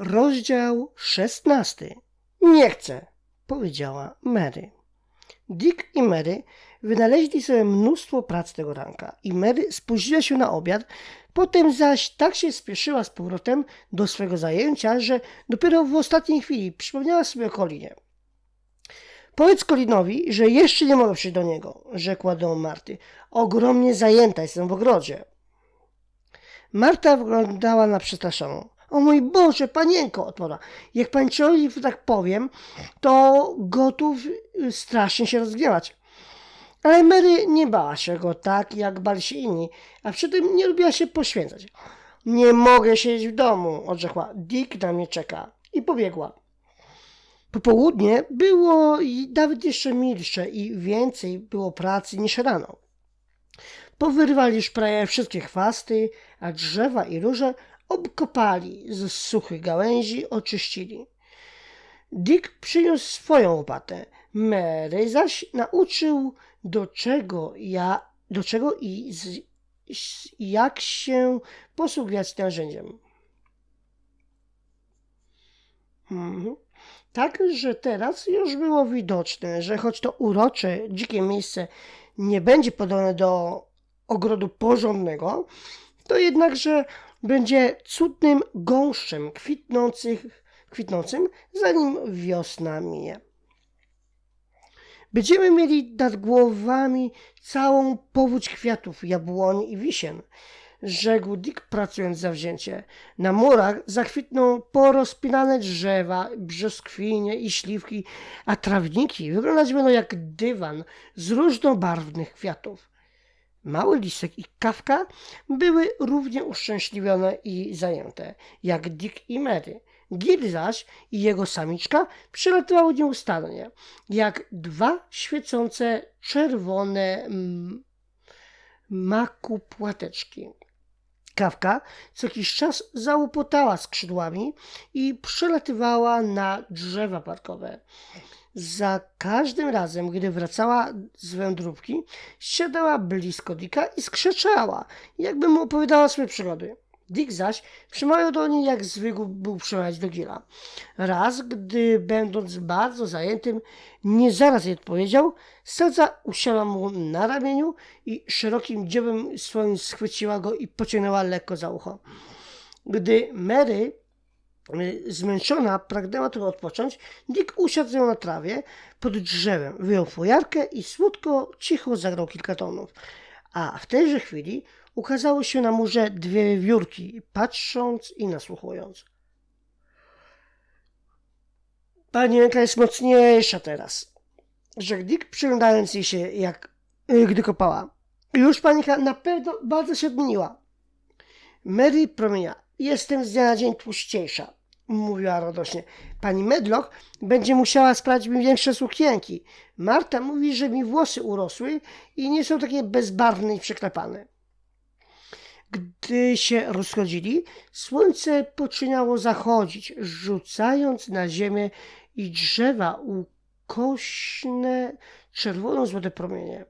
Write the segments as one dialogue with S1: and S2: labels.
S1: Rozdział szesnasty. Nie chcę, powiedziała Mary. Dick i Mary wynaleźli sobie mnóstwo prac tego ranka i Mary spóźniła się na obiad, potem zaś tak się spieszyła z powrotem do swego zajęcia, że dopiero w ostatniej chwili przypomniała sobie o Colinie. Powiedz Colinowi, że jeszcze nie mogę przyjść do niego, rzekła do Marty. Ogromnie zajęta jestem w ogrodzie. Marta wyglądała na przestraszoną. O mój Boże, panienko, odparła. Jak pańczowi tak powiem, to gotów y, strasznie się rozgniewać. Ale Mary nie bała się go tak, jak bali się inni, a przy tym nie lubiła się poświęcać. Nie mogę siedzieć w domu, odrzekła. Dick na mnie czeka. I pobiegła. Popołudnie było nawet jeszcze milsze i więcej było pracy niż rano. Powyrywali już prawie wszystkie chwasty, a drzewa i róże obkopali z suchych gałęzi, oczyścili. Dick przyniósł swoją łopatę, Mary zaś nauczył do czego ja, do czego i z, z, jak się posługiwać narzędziem. Mhm. Tak, że teraz już było widoczne, że choć to urocze, dzikie miejsce nie będzie podobne do ogrodu porządnego, to jednakże będzie cudnym gąszczem kwitnących, kwitnącym, zanim wiosna minie. Będziemy mieli nad głowami całą powódź kwiatów, jabłoni i wisien, rzekł Dick pracując zawzięcie. Na murach zakwitną porozpinane drzewa, brzoskwinie i śliwki, a trawniki wyglądać będą jak dywan z różnobarwnych kwiatów. Mały lisek i kawka były równie uszczęśliwione i zajęte, jak Dick i Mary. Gil zaś i jego samiczka przelatywały nieustannie, jak dwa świecące czerwone mm, maku płateczki. Kawka co jakiś czas załopotała skrzydłami i przelatywała na drzewa parkowe. Za każdym razem, gdy wracała z wędrówki, siadała blisko Dicka i skrzeczała, jakby mu opowiadała swoje przygody. Dick zaś przemawiał do niej, jak zwykł był przemawiać do Gila. Raz, gdy będąc bardzo zajętym, nie zaraz jej odpowiedział, Sadza usiadła mu na ramieniu i szerokim dziobem swoim schwyciła go i pociągnęła lekko za ucho. Gdy Mary zmęczona pragnęła trochę odpocząć, Dick usiadł z nią na trawie pod drzewem, wyjął fujarkę i słodko, cicho zagrał kilka tonów. A w tejże chwili ukazały się na murze dwie wiórki, patrząc i nasłuchując. Panienka jest mocniejsza teraz, rzekł Dick, przyglądając jej się, jak y, gdy kopała. Już panienka na pewno bardzo się odmieniła. Mary promienia. Jestem z dnia na dzień tłuściejsza, mówiła radośnie. Pani Medlock będzie musiała sprawić mi większe sukienki. Marta mówi, że mi włosy urosły i nie są takie bezbarwne i przeklepane. Gdy się rozchodzili, słońce poczynało zachodzić, rzucając na ziemię i drzewa ukośne czerwono-złote promienie.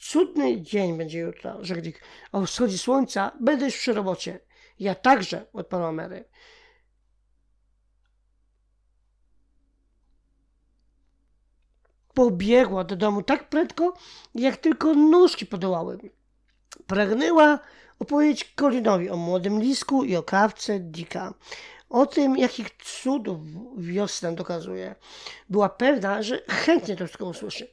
S1: Cudny dzień będzie jutro, rzekł Dick. O wschodzie słońca będę już przy robocie. Ja także, odparła Mary. Pobiegła do domu tak prędko, jak tylko nóżki podołały. Pragnęła opowiedzieć Colinowi o młodym lisku i o kawce Dicka. O tym, jakich cudów wiosna dokazuje. Była pewna, że chętnie to wszystko usłyszy.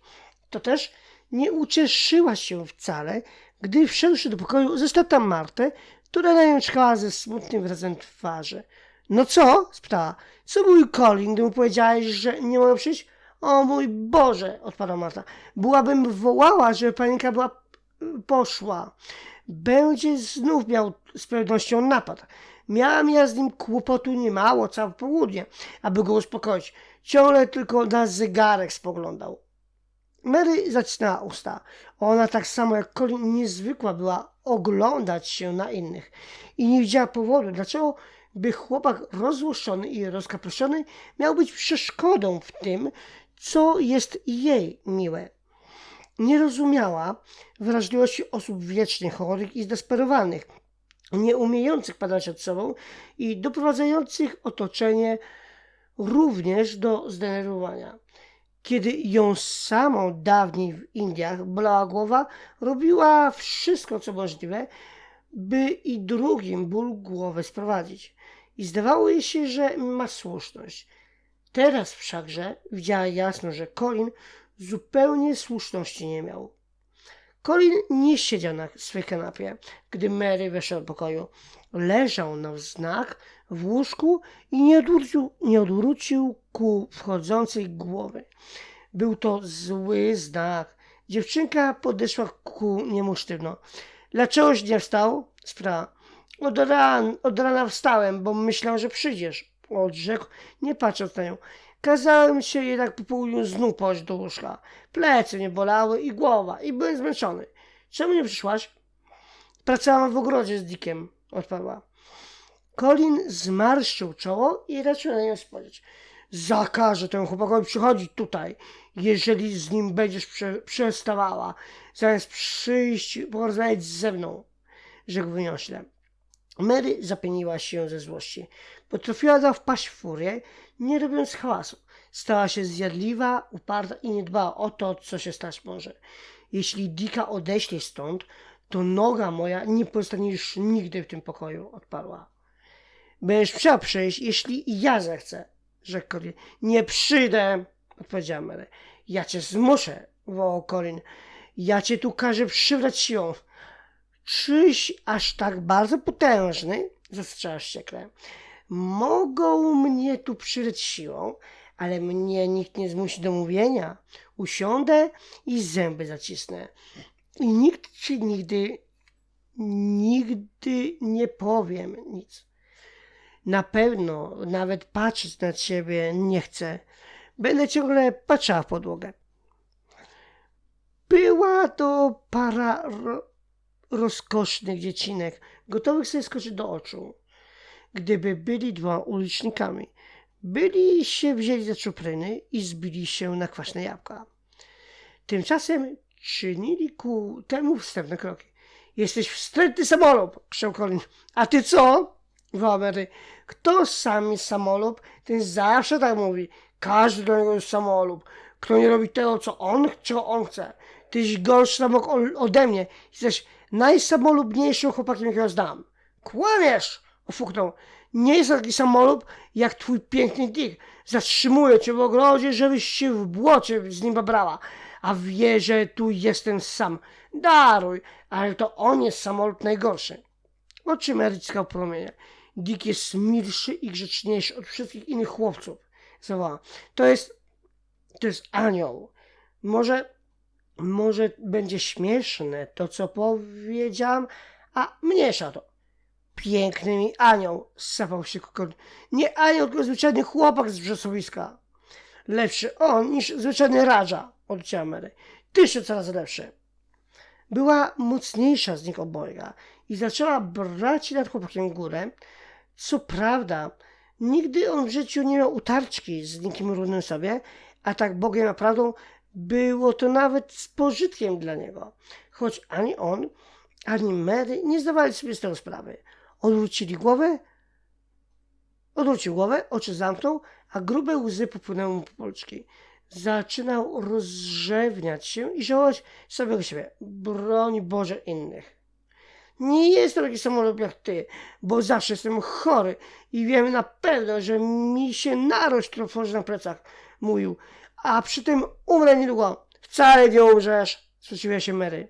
S1: To też nie ucieszyła się wcale, gdy wszedłszy do pokoju, zastała tam Martę, która na nią czekała ze smutnym wyrazem twarzy. No co? spytała. Co mój Colin, gdy mu powiedziałeś, że nie mogę przyjść? O mój Boże, odparła Marta. Byłabym wołała, żeby panienka była poszła. Będzie znów miał z pewnością napad. Miałam ja z nim kłopotu niemało, całe południe, aby go uspokoić. Ciągle tylko na zegarek spoglądał. Mary zacisnęła usta. Ona tak samo jak Colin niezwykła była oglądać się na innych i nie widziała powodu, dlaczego by chłopak rozłoszony i rozkaproszony miał być przeszkodą w tym, co jest jej miłe. Nie rozumiała wrażliwości osób wiecznie chorych i zdesperowanych, nie umiejących padać od sobą i doprowadzających otoczenie również do zdenerwowania. Kiedy ją samą dawniej w Indiach bolała głowa, robiła wszystko, co możliwe, by i drugim ból głowy sprowadzić. I zdawało jej się, że ma słuszność. Teraz wszakże widziała jasno, że Colin zupełnie słuszności nie miał. Colin nie siedział na swej kanapie, gdy Mary weszła do pokoju. Leżał na wznak w łóżku i nie odwrócił, nie odwrócił ku wchodzącej głowy. Był to zły znak. Dziewczynka podeszła ku niemu sztywno. Dlaczegoś nie wstał? Spra. Od, ran, od rana wstałem, bo myślał, że przyjdziesz. Odrzekł, nie patrząc na nią. Kazałem się jednak po południu znów położyć do łóżka. Plecy mnie bolały i głowa i byłem zmęczony. Czemu nie przyszłaś? Pracowałam w ogrodzie z Dickiem, odparła. Colin zmarszczył czoło i raczył na nią spojrzeć. Zakażę temu chłopakowi przychodzić tutaj, jeżeli z nim będziesz prze, przestawała, zamiast przyjść porozmawiać ze mną, rzekł wyniośle. Mary zapieniła się ze złości. Potrafiła wpaść w furię, nie robiąc hałasu. Stała się zjadliwa, uparta i nie dbała o to, co się stać może. Jeśli Dika odeśle stąd, to noga moja nie pozostanie już nigdy w tym pokoju, odparła. Będziesz chciał przyjść, jeśli ja zechcę, rzekł Colin. Nie przyjdę, odpowiedziała Mary. Ja cię zmuszę, wołał Colin. Ja cię tu każę przybrać siłą. Czyś aż tak bardzo potężny? Zastrzała wściekle. Mogą mnie tu przyryć siłą, ale mnie nikt nie zmusi do mówienia. Usiądę i zęby zacisnę. I nikt ci nigdy, nigdy nie powiem nic. Na pewno nawet patrzeć na ciebie nie chcę. Będę ciągle patrzała w podłogę. Była to para ro rozkosznych dziecinek, gotowych sobie skoczyć do oczu. Gdyby byli dwoma ulicznikami, byli się wzięli za czupryny i zbili się na kwaśne jabłka. Tymczasem czynili ku temu wstępne kroki. Jesteś wstrętny samolub, krzyczał Colin. A ty co? Mary. Kto sam jest samolub, ten zawsze tak mówi. Każdy do niego jest samolub. Kto nie robi tego, co on, czego on chce. Tyś gorszy samok ode mnie. Jesteś najsamolubniejszym chłopakiem, jakiego znam. Kłamiesz! Ofuknął. Nie jest taki samolub, jak twój piękny Dick. Zatrzymuję cię w ogrodzie, żebyś się w błocie z nim babrała. A wie, że tu jestem sam. Daruj, ale to on jest samolub najgorszy. Oczy Merycka promienie. Dick jest milszy i grzeczniejszy od wszystkich innych chłopców. Zawołała. To jest, to jest anioł. Może, może będzie śmieszne to, co powiedziałam, a mniejsza to. Piękny mi anioł, sapał się kokon. Nie anioł, tylko zwyczajny chłopak z wrzosowiska. Lepszy on niż zwyczajny raża, odcięła Mary. Tysiąc razy lepszy. Była mocniejsza z nich obojga i zaczęła brać nad chłopakiem górę. Co prawda, nigdy on w życiu nie miał utarczki z nikim równym sobie, a tak Bogiem a prawdą było to nawet z pożytkiem dla niego. Choć ani on, ani Mary nie zdawali sobie z tego sprawy. Odwrócili głowę, odwrócił głowę, oczy zamknął, a grube łzy popłynęły mu po policzki. Zaczynał rozrzewniać się i żałować samego siebie. Broń Boże innych. Nie jestem taki samolub jak ty, bo zawsze jestem chory i wiem na pewno, że mi się narość trwoży na plecach, mówił. A przy tym umrę niedługo. Wcale nie umrzesz, sprzeciwia się Mary.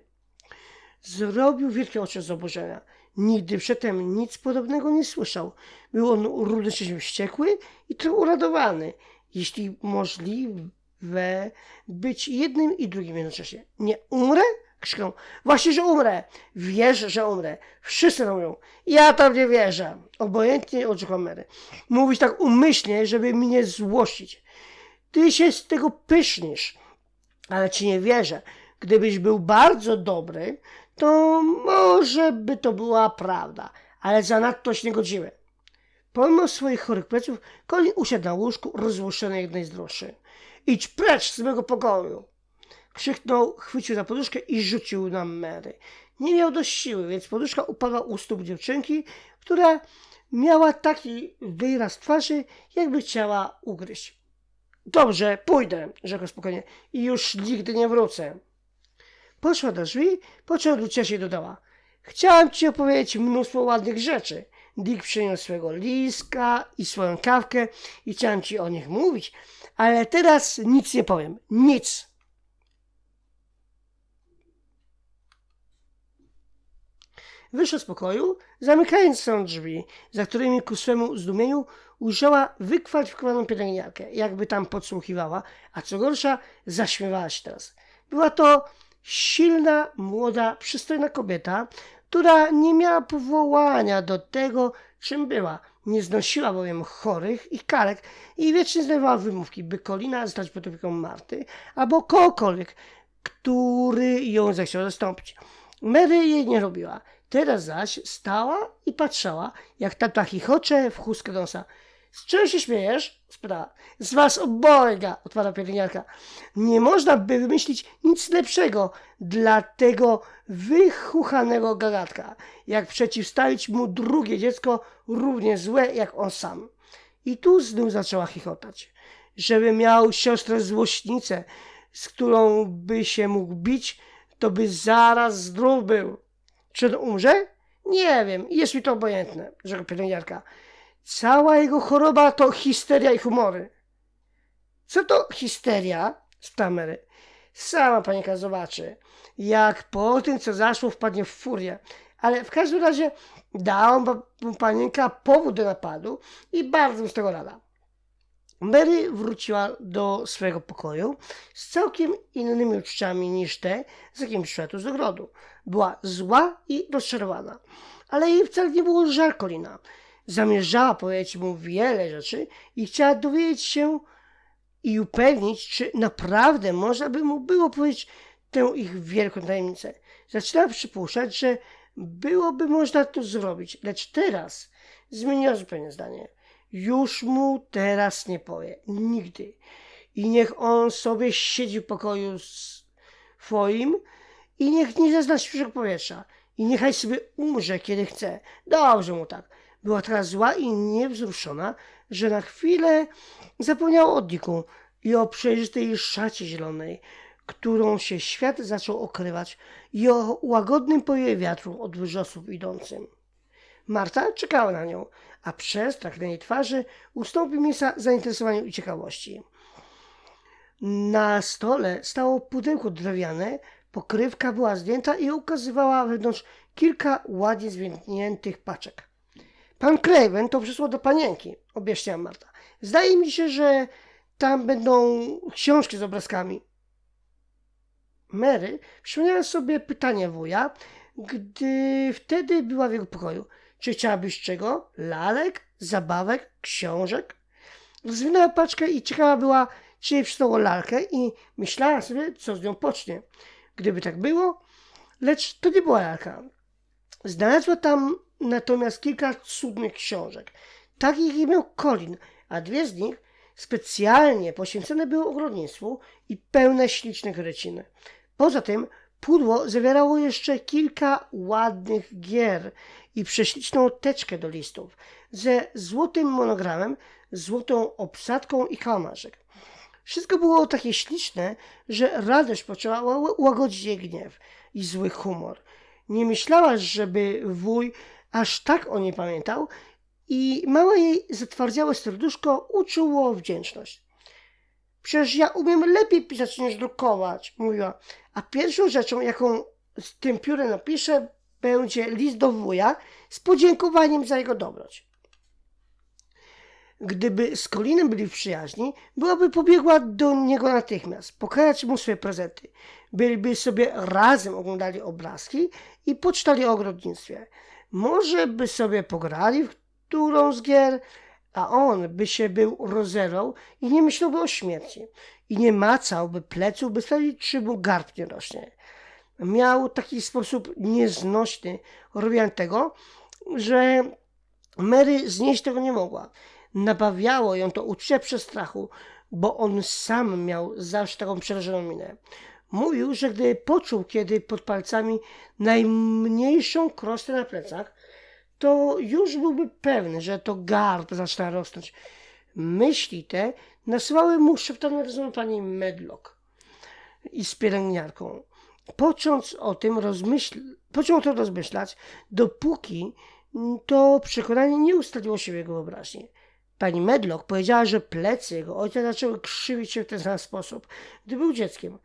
S1: Zrobił wielkie oczy z oburzenia. Nigdy przedtem nic podobnego nie słyszał. Był on równocześnie wściekły i trochę uradowany, jeśli możliwe być jednym i drugim jednocześnie. Nie umrę? Krzyknął. Właśnie, że umrę. Wiesz, że umrę. Wszyscy to mówią. Ja tam nie wierzę. Obojętnie odrzekła Mary. Mówić tak umyślnie, żeby mnie złościć. Ty się z tego pysznisz, ale ci nie wierzę. Gdybyś był bardzo dobry, to może by to była prawda, ale zanadto niegodziwe. Pomimo swoich chorych pleców, Colin usiadł na łóżku rozłoszony jak najdroższy. Idź precz z mego pokoju! Krzyknął, chwycił za poduszkę i rzucił na Mary. Nie miał dość siły, więc poduszka upadła u stóp dziewczynki, która miała taki wyraz twarzy, jakby chciała ugryźć. Dobrze, pójdę, rzekł spokojnie, i już nigdy nie wrócę. Poszła do drzwi, po czym odwróciła się i dodała. Chciałam ci opowiedzieć mnóstwo ładnych rzeczy. Dick przyniósł swego liska i swoją kawkę i chciałam ci o nich mówić, ale teraz nic nie powiem. Nic. Wyszła z pokoju, zamykając są drzwi, za którymi ku swemu zdumieniu ujrzała wykwalifikowaną pielęgniarkę, jakby tam podsłuchiwała, a co gorsza, zaśmiewała się teraz. Była to silna, młoda, przystojna kobieta, która nie miała powołania do tego, czym była. Nie znosiła bowiem chorych i kalek i wiecznie znajdowała wymówki, by Kolina zostać pod opieką Marty albo kogokolwiek, który ją zechciał zastąpić. Mary jej nie robiła. Teraz zaś stała i patrzała, jak tata chichocze w chustkę nosa. Z czego się śmiejesz? spytała. Z was obojga, odparła pielęgniarka. Nie można by wymyślić nic lepszego dla tego wychuchanego gagatka, jak przeciwstawić mu drugie dziecko równie złe jak on sam. I tu znów zaczęła chichotać. Żeby miał siostrę złośnicę, z którą by się mógł bić, to by zaraz zdrów był. Czy on umrze? Nie wiem, jest mi to obojętne, rzekła pielęgniarka. Cała jego choroba to histeria i humory. Co to histeria? spytała Mary. Sama panienka zobaczy, jak po tym, co zaszło, wpadnie w furię. Ale w każdym razie dała mu panienka powód do napadu i bardzo mu z tego rada. Mary wróciła do swojego pokoju z całkiem innymi uczuciami niż te, z jakimi przyszła tu z ogrodu. Była zła i rozczarowana, ale jej wcale nie było żal Kolina. Zamierzała powiedzieć mu wiele rzeczy i chciała dowiedzieć się i upewnić, czy naprawdę można by mu było powiedzieć tę ich wielką tajemnicę. Zaczynała przypuszczać, że byłoby można to zrobić, lecz teraz zmieniła zupełnie zdanie. Już mu teraz nie powie. Nigdy. I niech on sobie siedzi w pokoju swoim i niech nie zazna świeżego powietrza. I niechaj sobie umrze, kiedy chce. Dobrze mu tak. Była teraz zła i niewzruszona, że na chwilę zapomniała o Diku i o przejrzystej szacie zielonej, którą się świat zaczął okrywać i o łagodnym powiewie wiatru od wyrzosów idącym. Marta czekała na nią, a przez strach na jej twarzy ustąpił miejsca zainteresowaniu i ciekawości. Na stole stało pudełko drewniane, pokrywka była zdjęta i ukazywała wewnątrz kilka ładnie zwiędniętych paczek. Pan Craven to przysłał do panienki, objaśniała Marta. Zdaje mi się, że tam będą książki z obrazkami. Mary przypomniała sobie pytanie wuja, gdy wtedy była w jego pokoju. Czy chciałabyś czego? Lalek, zabawek, książek? Zwinęła paczkę i ciekawa była, czy jej przysłało lalkę i myślała sobie, co z nią pocznie. Gdyby tak było, lecz to nie była lalka. Znalazła tam natomiast kilka cudnych książek, takich jak miał Colin, a dwie z nich specjalnie poświęcone były ogrodnictwu i pełne ślicznych rycin. Poza tym pudło zawierało jeszcze kilka ładnych gier i prześliczną teczkę do listów ze złotym monogramem, złotą obsadką i kałamarzyk. Wszystko było takie śliczne, że radość poczęła łagodzić jej gniew i zły humor. Nie myślała, żeby wuj aż tak o niej pamiętał i małe jej zatwardziałe serduszko uczuło wdzięczność. Przecież ja umiem lepiej pisać niż drukować, mówiła. A pierwszą rzeczą, jaką z tym piórem napiszę, będzie list do wuja z podziękowaniem za jego dobroć. Gdyby z Kolinem byli w przyjaźni, byłaby pobiegła do niego natychmiast, pokazać mu swoje prezenty. Byliby sobie razem oglądali obrazki i poczytali o ogrodnictwie. Może by sobie pograli w którą z gier, a on by się był rozerwał i nie myślałby o śmierci. I nie macałby pleców, by sprawdzić, czy mu garb nie rośnie. Miał taki sposób nieznośny robienia tego, że Mary znieść tego nie mogła. Nabawiało ją to uczucie przestrachu, bo on sam miał zawsze taką przerażoną minę. Mówił, że gdy poczuł kiedy pod palcami najmniejszą krostę na plecach, to już byłby pewny, że to garb zaczyna rosnąć. Myśli te nasuwały mu szeptane rozmowy pani Medlock i z pielęgniarką. Począc o tym rozmyśl... począł o tym rozmyślać, dopóki to przekonanie nie ustaliło się w jego wyobraźni. Pani Medlock powiedziała, że plecy jego ojca zaczęły krzywić się w ten sam sposób, gdy był dzieckiem.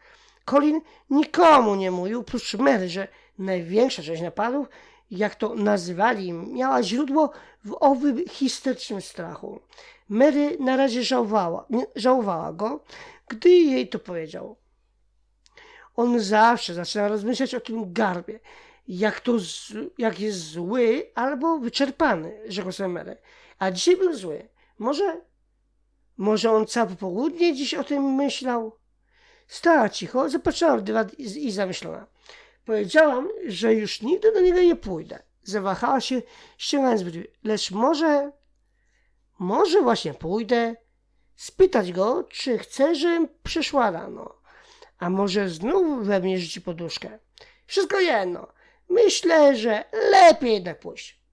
S1: Colin nikomu nie mówił, prócz Mary, że największa część napadów, jak to nazywali, miała źródło w owym histerycznym strachu. Mary na razie żałowała, nie- żałowała go, gdy jej to powiedział. On zawsze zaczyna rozmyślać o tym garbie, jak, to z, jak jest zły albo wyczerpany, rzekł sobie Mary. A dzisiaj był zły. Może, może on całe popołudnie dziś o tym myślał? Stała cicho, zapatrzyła w dywan i, i zamyślona. Powiedziałam, że już nigdy do niego nie pójdę. Zawahała się, ściągając brwi. Lecz może, może właśnie pójdę, spytać go, czy chce, żebym przyszła rano. A może znów we mnie rzuci poduszkę. Wszystko jedno. Myślę, że lepiej jednak pójść.